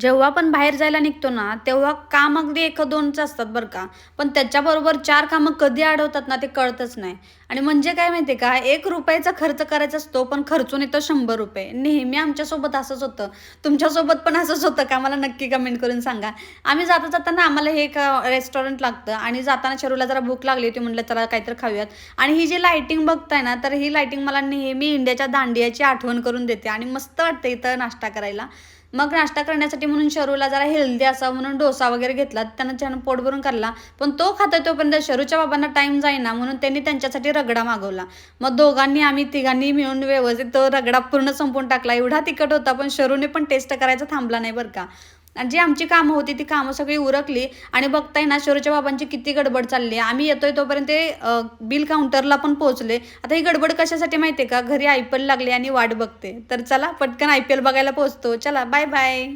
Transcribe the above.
जेव्हा पण बाहेर जायला निघतो ना तेव्हा काम अगदी एक दोनच असतात बरं का. पण त्याच्याबरोबर चार कामं कधी अडवतात ना ते कळतच नाही. आणि म्हणजे काय माहिती का एक रुपयाचा खर्च करायचा असतो पण खर्चून येतो शंभर रुपये. नेहमी आमच्यासोबत असंच होतं. तुमच्यासोबत पण असंच होतं का? मला नक्की कमेंट करून सांगा. आम्ही जाता जाताना आम्हाला हे एक रेस्टॉरंट लागतं आणि जाताना शरूला जरा भूक लागली होती म्हटलं चला काहीतरी खाऊयात. आणि ही जी लाईटिंग बघताय ना तर ही लाईटिंग मला नेहमी इंडियाच्या दांडियाची आठवण करून देते आणि मस्त वाटतं इथं नाश्ता करायला. मग नाश्ता करण्यासाठी म्हणून शरूला जरा हेल्दी असावं म्हणून डोसा वगैरे घेतला. त्यांना छान पोट भरून खाल्ला. पण तो खातोय तोपर्यंत शरूच्या बाबांना टाईम जाईना म्हणून त्यांनी त्यांच्यासाठी रगडा मागवला. मग दोघांनी आम्ही तिघांनी मिळून व्यवस्थित तो रगडा पूर्ण संपून टाकला. एवढा तिखट होता पण शरूने पण टेस्ट करायचा थांबला नाही बरं का. जी आमची कामं होती ती कामं सगळी उरकली आणि बघताय ना शोरच्या बाबांची किती गडबड चालली. आहे आम्ही येतोय तोपर्यंत ते बिल काउंटरला पण पोहोचले. आता ही गडबड कशासाठी माहिती आहे का? घरी आय पी एल लागली आणि वाट बघते. तर चला पटकन आय पी एल बघायला पोहोचतो. चला बाय बाय